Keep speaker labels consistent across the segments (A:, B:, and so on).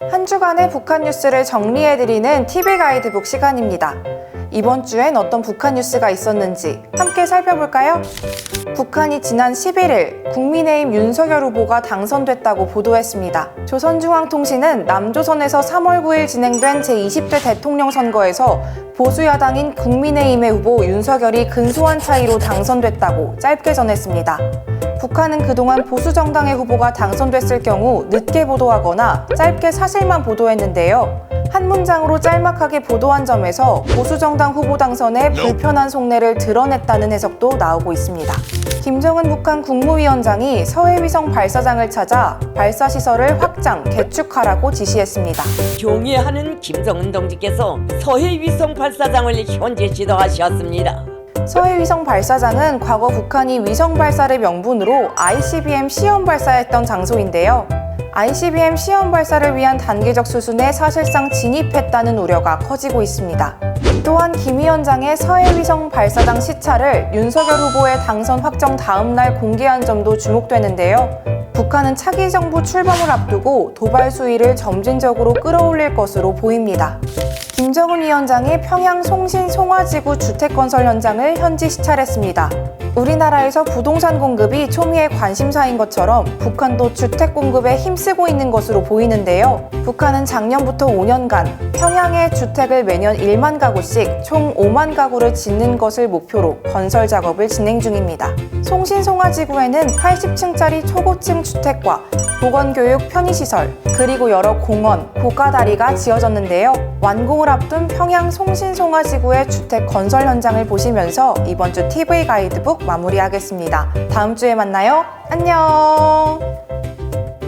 A: 한 주간의 북한 뉴스를 정리해드리는 TV 가이드북 시간입니다. 이번 주엔 어떤 북한 뉴스가 있었는지 함께 살펴볼까요? 북한이 지난 11일 국민의힘 윤석열 후보가 당선됐다고 보도했습니다. 조선중앙통신은 남조선에서 3월 9일 진행된 제20대 대통령 선거에서 보수야당인 국민의힘의 후보 윤석열이 근소한 차이로 당선됐다고 짧게 전했습니다. 북한은 그동안 보수 정당의 후보가 당선됐을 경우 늦게 보도하거나 짧게 사실만 보도했는데요. 한 문장으로 짤막하게 보도한 점에서 보수정당 후보 당선에 불편한 속내를 드러냈다는 해석도 나오고 있습니다. 김정은 북한 국무위원장이 서해위성 발사장을 찾아 발사 시설을 확장, 개축하라고 지시했습니다.
B: 경의하는 김정은 동지께서 서해 위성 발사장을 현재 지도하셨습니다.
A: 서해 위성 발사장은 과거 북한이 위성 발사를 명분으로 ICBM 시험 발사했던 장소인데요. ICBM 시험 발사를 위한 단계적 수순에 사실상 진입했다는 우려가 커지고 있습니다. 또한 김 위원장의 서해 위성 발사장 시차를 윤석열 후보의 당선 확정 다음 날 공개한 점도 주목되는데요. 북한은 차기 정부 출범을 앞두고 도발 수위를 점진적으로 끌어올릴 것으로 보입니다. 김정은 위원장이 평양 송신 송화지구 주택 건설 현장을 현지 시찰했습니다. 우리나라에서 부동산 공급이 초미의 관심사인 것처럼 북한도 주택 공급에 힘쓰고 있는 것으로 보이는데요. 북한은 작년부터 5년간 평양에 주택을 매년 1만 가구씩 총 5만 가구를 짓는 것을 목표로 건설 작업을 진행 중입니다. 송신 송화 지구에는 80층짜리 초고층 주택과 보건교육 편의시설, 그리고 여러 공원, 고가다리가 지어졌는데요. 완공을 앞둔 평양 송신송화 지구의 주택 건설 현장을 보시면서 이번 주 TV 가이드북 마무리하겠습니다. 다음 주에 만나요. 안녕!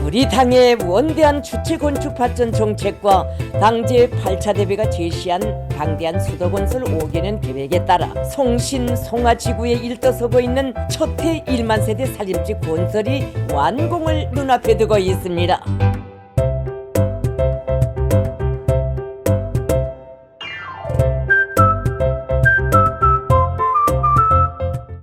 B: 우리 당의 원대한 주체 건축 발전 정책과 당제 8차 대회가 제시한 방대한 수도 건설 5개년 계획에 따라 송신 송화지구에 일떠서고 있는 첫해 1만 세대 살림집 건설이 완공을 눈앞에 두고 있습니다.